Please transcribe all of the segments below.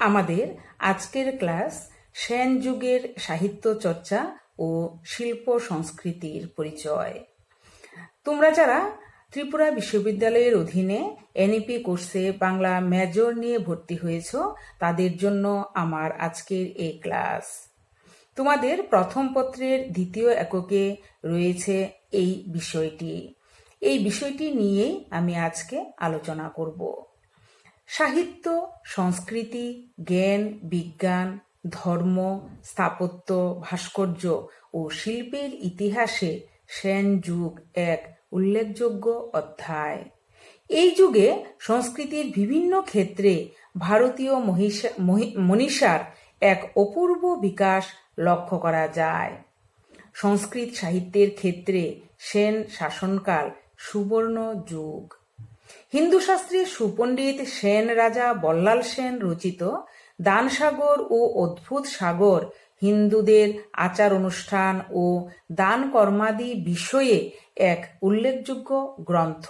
আমাদের আজকের ক্লাস সেন যুগের সাহিত্য চর্চা ও শিল্প সংস্কৃতির পরিচয়। তোমরা যারা ত্রিপুরা বিশ্ববিদ্যালয়ের অধীনে এনইপি কোর্সে বাংলা মেজর নিয়ে ভর্তি হয়েছ, তাদের জন্য আমার আজকের এই ক্লাস। তোমাদের প্রথম পত্রের দ্বিতীয় এককে রয়েছে এই বিষয়টি। এই বিষয়টি নিয়েই আমি আজকে আলোচনা করব। সাহিত্য, সংস্কৃতি, জ্ঞান, বিজ্ঞান, ধর্ম, স্থাপত্য, ভাস্কর্য ও শিল্পের ইতিহাসে সেন যুগ এক উল্লেখযোগ্য অধ্যায়। এই যুগে সংস্কৃতির বিভিন্ন ক্ষেত্রে ভারতীয় মনীষার এক অপূর্ব বিকাশ লক্ষ্য করা যায়। সংস্কৃত সাহিত্যের ক্ষেত্রে সেন শাসনকাল সুবর্ণ যুগ। হিন্দু শাস্ত্রের সুপণ্ডিত সেন রাজা বল্লাল সেন রচিত দানসাগর ও অদ্ভুত সাগর, হিন্দুদের আচার অনুষ্ঠান ও দান কর্মাদি বিষয়ে এক উল্লেখযোগ্য গ্রন্থ।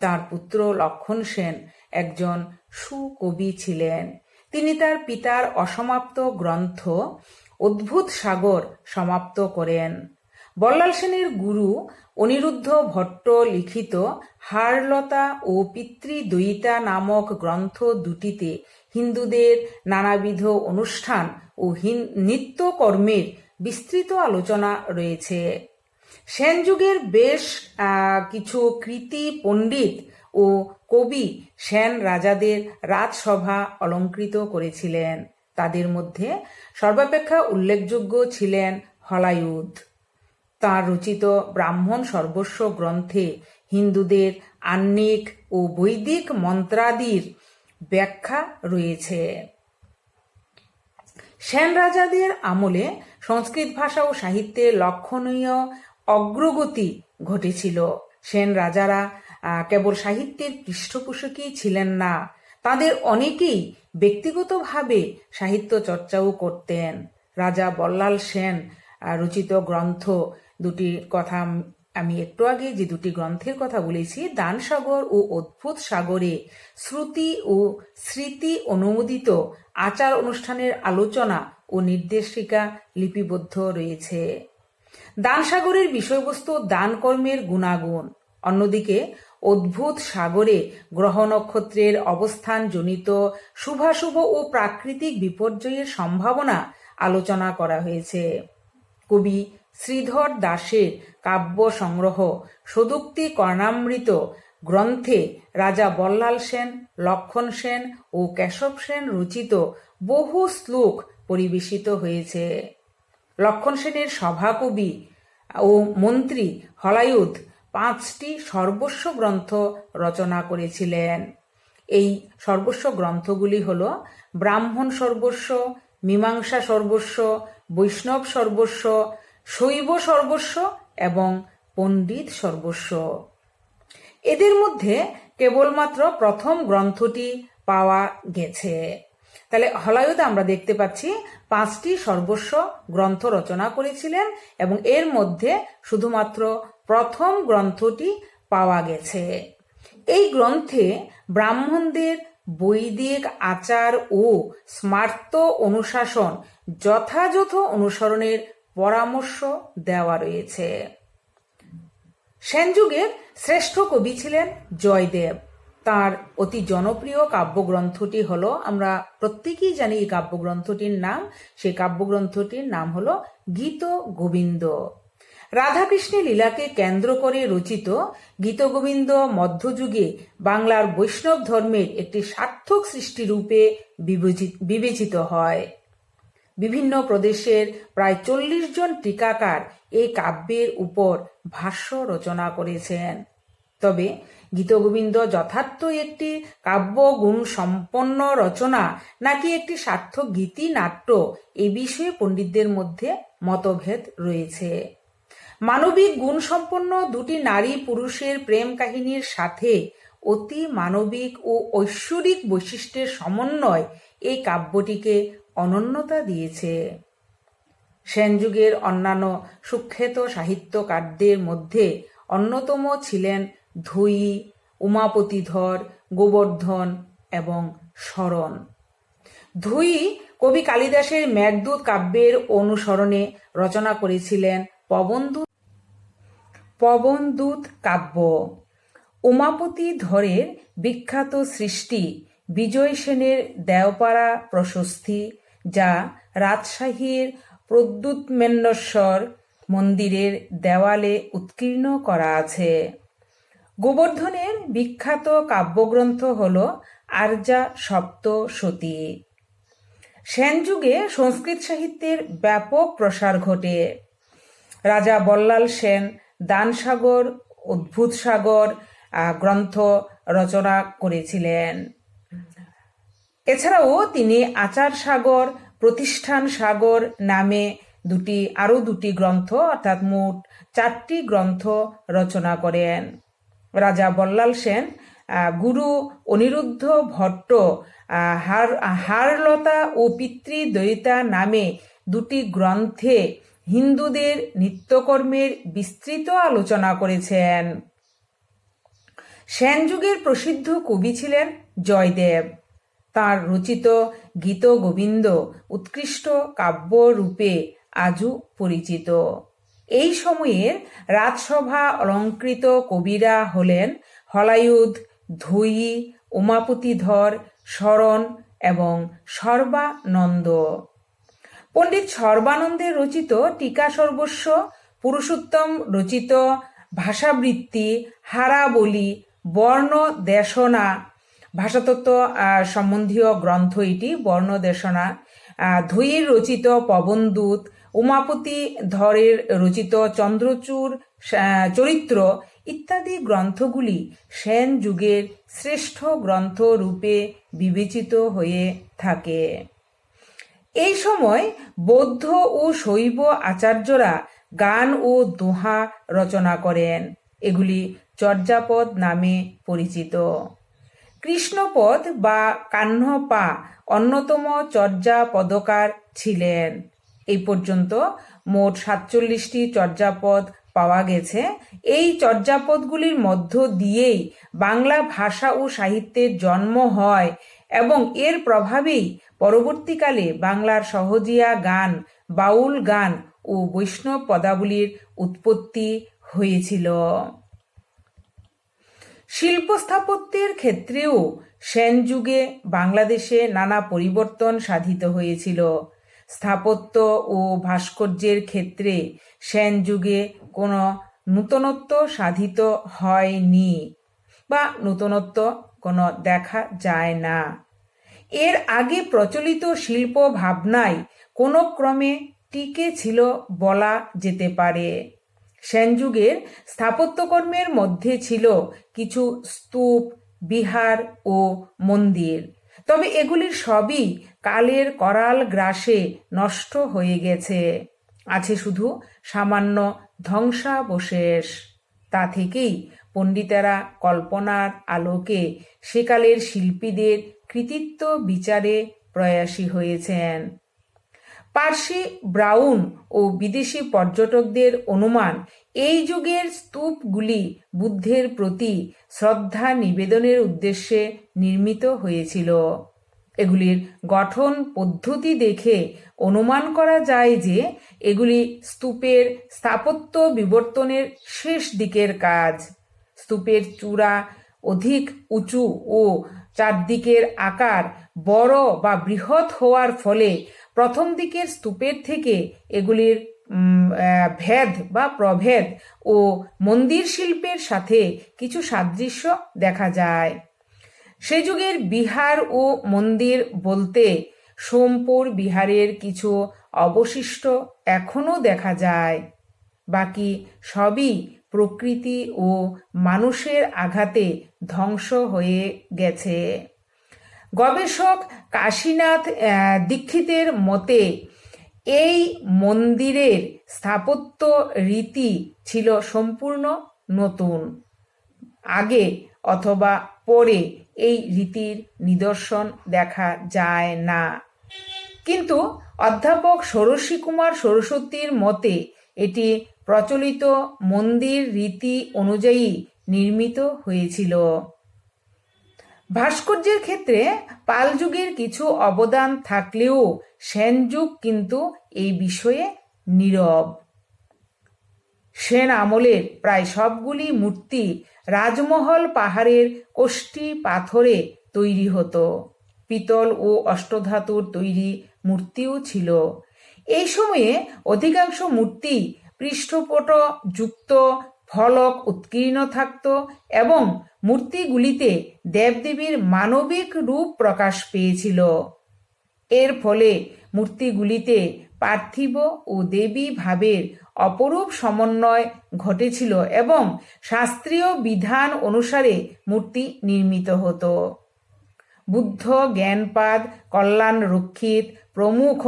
তার পুত্র লক্ষণ সেন একজন সুকবি ছিলেন। তিনি তার পিতার অসমাপ্ত গ্রন্থ অদ্ভুত সাগর সমাপ্ত করেন। বল্লাল সেনের গুরু অনিরুদ্ধ ভট্ট লিখিত হারলতা ও পিতৃদ্বয়িতা নামক গ্রন্থ দুটিতে হিন্দুদের নানাবিধ অনুষ্ঠান ও নৃত্যকর্মের বিস্তৃত আলোচনা রয়েছে। সেন যুগের বেশ কিছু কৃতি পণ্ডিত ও কবি সেন রাজাদের রাজসভা অলঙ্কৃত করেছিলেন। তাদের মধ্যে সর্বাপেক্ষা উল্লেখযোগ্য ছিলেন হলায়ুধ তাঁর রচিত ব্রাহ্মণ সর্বস্ব গ্রন্থে হিন্দুদের আহ্নিক ও বৈদিক মন্ত্রাদির ব্যাখ্যা রয়েছে। সেন রাজাদের আমলে সংস্কৃত ভাষা ও সাহিত্যে লক্ষণীয় অগ্রগতি ঘটেছিল। সেন রাজারা কেবল সাহিত্যের পৃষ্ঠপোষকই ছিলেন না, তাদের অনেকেই ব্যক্তিগতভাবে সাহিত্য চর্চাও করতেন। রাজা বল্লাল সেন রচিত গ্রন্থ দুটি কথা আমি একটু আগে যে দুটি গ্রন্থের কথা বলেছি, দানসাগর ও অদ্ভুত সাগরে শ্রুতি ও স্মৃতি অনুমোদিত আচার অনুষ্ঠানের আলোচনা ও নির্দেশিকা লিপিবদ্ধ রয়েছে। দানসাগরের বিষয়বস্তু দান কর্মের গুণাগুণ। অন্যদিকে, অদ্ভুত সাগরে গ্রহ নক্ষত্রের অবস্থান জনিত শুভাশুভ ও প্রাকৃতিক বিপর্যয়ের সম্ভাবনা আলোচনা করা হয়েছে। কবি শ্রীধর দাসের কাব্য সংগ্রহ, সদুক্তি কর্ণামৃত গ্রন্থে রাজা বল্লাল সেন, লক্ষণ সেন ও কেশব সেন রচিত বহু শ্লোক পরিবেশিত হয়েছে। লক্ষণ সেনের সভাকবি ও মন্ত্রী হলায়ুধ পাঁচটি সর্বস্ব গ্রন্থ রচনা করেছিলেন। এই সর্বস্ব গ্রন্থগুলি হল ব্রাহ্মণ সর্বস্ব, মীমাংসা সর্বস্ব, বৈষ্ণব সর্বস্ব শৈব সর্বস্ব এবং পণ্ডিত সর্বস্ব। এদের মধ্যে কেবলমাত্র প্রথম গ্রন্থটি পাওয়া গেছে। তাহলে হলায়ুদ আমরা দেখতে পাচ্ছি, পাঁচটি সর্বস্ব গ্রন্থ রচনা করেছিলেন এবং এর মধ্যে শুধুমাত্র প্রথম গ্রন্থটি পাওয়া গেছে। এই গ্রন্থে ব্রাহ্মণদের বৈদিক আচার ও স্মার্ত অনুশাসন যথাযথ অনুসরণের পরামর্শ দেওয়া রয়েছে। সেনযুগের শ্রেষ্ঠ কবি ছিলেন জয়দেব। তার অতি জনপ্রিয় কাব্যগ্রন্থটি হলো, আমরা প্রত্যেকেই জানি এই কাব্যগ্রন্থটির নাম, সেই কাব্যগ্রন্থটির নাম হলো গীত গোবিন্দ। রাধাকৃষ্ণের লীলাকে কেন্দ্র করে রচিত গীতগোবিন্দ মধ্যযুগে বাংলার বৈষ্ণব ধর্মের একটি সার্থক সৃষ্টিরূপে বিবেচি- বিবেচিত হয়। বিভিন্ন প্রদেশের প্রায় চল্লিশ জন টিকাকার এই কাব্যের উপর ভাষ্য রচনা করেছেন। তবে গীতগোবিন্দ যথার্থ একটি কাব্য গুণ সম্পন্ন রচনা নাকি একটি সার্থক গীতি নাট্য এ বিষয়ে পণ্ডিতদের মধ্যে মতভেদ রয়েছে। মানবিক গুণসম্পন্ন দুটি নারী পুরুষের প্রেম কাহিনীর সাথে অতি মানবিক ও ঐশ্বরিক বৈশিষ্ট্যের সমন্বয় এই কাব্যটিকে অনন্যতা দিয়েছে। সেনযুগের অন্যান্য সুখ্যাত সাহিত্যকারদের মধ্যে অন্যতম ছিলেন ধুই, উমাপতিধর, গোবর্ধন এবং শরণ। ধুই কবি কালিদাসের মেঘদূত কাব্যের অনুসরণে রচনা করেছিলেন পবনদূত পবনদূত কাব্য। উমাপতি ধরের বিখ্যাত সৃষ্টি বিজয় সেনের দেওপাড়া প্রশস্তি যা রাজশাহীর প্রদ্যুৎমেন্নশ্বর মন্দিরের দেওয়ালে উৎকীর্ণ করা আছে। গোবর্ধনের বিখ্যাত কাব্যগ্রন্থ হল আর্যা সপ্ত সতী। সেনযুগে সংস্কৃত সাহিত্যের ব্যাপক প্রসার ঘটে। রাজা বল্লাল সেন দানসাগর, অদ্ভুত সাগর গ্রন্থ রচনা করেছিলেন। এছাড়াও তিনি আচার সাগর, প্রতিষ্ঠান সাগর নামে দুটি, আরও দুটি গ্রন্থ, অর্থাৎ মোট চারটি গ্রন্থ রচনা করেন। রাজা বল্লাল সেন গুরু অনিরুদ্ধ ভট্ট হার, হারলতা ও পিতৃদ্বৈতা নামে দুটি গ্রন্থে হিন্দুদের নিত্যকর্মের বিস্তৃত আলোচনা করেছেন। সেনযুগের প্রসিদ্ধ কবি ছিলেন জয়দেব। তার রচিত গীত গোবিন্দ উৎকৃষ্ট কাব্য রূপে আজও পরিচিত। এই সময়ের রাজসভা অলঙ্কৃত কবিরা হলেন হলায়ুধ ধৈ উমাপতিধর, শরণ এবং সর্বানন্দ। পণ্ডিত সর্বানন্দের রচিত টিকা সর্বস্ব, পুরুষোত্তম রচিত ভাষাবৃত্তি, হারাবলি বর্ণ দেশনা ভাষাতত্ত্ব সম্বন্ধীয় গ্রন্থ এটি বর্ণ দেশনা ধৈর রচিত পবনদূত, উমাপতি ধরের রচিত চন্দ্রচূড় চরিত্র ইত্যাদি গ্রন্থগুলি সেন যুগের শ্রেষ্ঠ গ্রন্থ রূপে বিবেচিত হয়ে থাকে। এই সময় বৌদ্ধ ও শৈব আচার্যরা গান ও দোহা রচনা করেন। এগুলি চর্যাপদ নামে পরিচিত। কৃষ্ণপদ বা কাহ্নপা অন্যতম চর্যা পদকার ছিলেন। এই পর্যন্ত মোট সাতচল্লিশটি চর্যাপদ পাওয়া গেছে। এই চর্যাপদগুলির মধ্য দিয়েই বাংলা ভাষা ও সাহিত্যের জন্ম হয় এবং এর প্রভাবেই পরবর্তীকালে বাংলার সহজিয়া গান, বাউল গান ও বৈষ্ণব পদাবলীর উৎপত্তি হয়েছিল। শিল্প স্থাপত্যের ক্ষেত্রেও সেন যুগে বাংলাদেশে নানা পরিবর্তন সাধিত হয়েছিল। স্থাপত্য ও ভাস্কর্যের ক্ষেত্রে সেন যুগে কোনো নূতনত্ব সাধিত হয়নি বা নূতনত্ব কোনো দেখা যায় না। এর আগে প্রচলিত শিল্প ভাবনায় কোনো ক্রমে টিকে ছিল বলা যেতে পারে। সেনযুগের স্থাপত্যকর্মের মধ্যে ছিল কিছু স্তূপ, বিহার ও মন্দির। তবে এগুলির সবই কালের করাল গ্রাসে নষ্ট হয়ে গেছে। আছে শুধু সামান্য ধ্বংসাবশেষ। তা থেকেই পণ্ডিতেরা কল্পনার আলোকে সেকালের শিল্পীদের কৃতিত্ব বিচারে প্রয়াসী হয়েছেন। পার্সি, ব্রাউন ও বিদেশি পর্যটকদের অনুমান, এই যুগের স্তূপগুলি বুদ্ধের প্রতি শ্রদ্ধা নিবেদনের উদ্দেশ্যে নির্মিত হয়েছিল। এগুলির গঠন পদ্ধতি দেখে অনুমান করা যায় যে এগুলি স্তূপের স্থাপত্য বিবর্তনের শেষ দিকের কাজ। স্তূপের চূড়া অধিক উঁচু ও চারদিকের আকার বড় বা বৃহৎ হওয়ার ফলে প্রথম দিকের স্তূপের থেকে এগুলির ভেদ বা প্রভেদ ও মন্দির শিল্পের সাথে কিছু সাদৃশ্য দেখা যায়। সে যুগের বিহার ও মন্দির বলতে সোমপুর বিহারের কিছু অবশিষ্ট এখনও দেখা যায়। বাকি সবই প্রকৃতি ও মানুষের আঘাতে ধ্বংস হয়ে গেছে। গবেষক কাশীনাথ দীক্ষিতের মতে, এই মন্দিরের স্থাপত্য রীতি ছিল সম্পূর্ণ নতুন। আগে অথবা পরে এই রীতির নিদর্শন দেখা যায় না। কিন্তু অধ্যাপক ষোড়শী কুমার সরস্বতীর মতে, এটি প্রচলিত মন্দির রীতি অনুযায়ী নির্মিত হয়েছিল। ভাস্কর্যের ক্ষেত্রে পাল যুগের কিছু অবদান থাকলেও সেন যুগ কিন্তু এই বিষয়ে নীরব। সেন আমলের প্রায় সবগুলি মূর্তি রাজমহল পাহাড়ের কোষ্ঠী পাথরে তৈরি হতো। পিতল ও অষ্টধাতুর তৈরি মূর্তিও ছিল। এই সময়ে অধিকাংশ মূর্তি পৃষ্ঠপট যুক্ত ফলক উৎকীর্ণ থাকত এবং মূর্তিগুলিতে দেবদেবীর মানবিক রূপ প্রকাশ পেয়েছিল। এর ফলে মূর্তিগুলিতে পার্থিব ও দেবী ভাবের অপরূপ সমন্বয় ঘটেছিল এবং শাস্ত্রীয় বিধান অনুসারে মূর্তি নির্মিত হতো। বুদ্ধ, জ্ঞানপাদ, কল্যাণ রক্ষিত প্রমুখ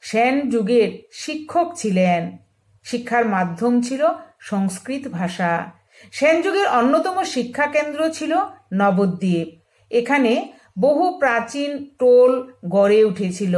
সেন যুগের শিক্ষক ছিলেন। শিক্ষার মাধ্যম ছিল সংস্কৃত ভাষা। সেনযুগের অন্যতম শিক্ষা কেন্দ্র ছিল নবদ্বীপ। এখানে বহু প্রাচীন টোল গড়ে উঠেছিল।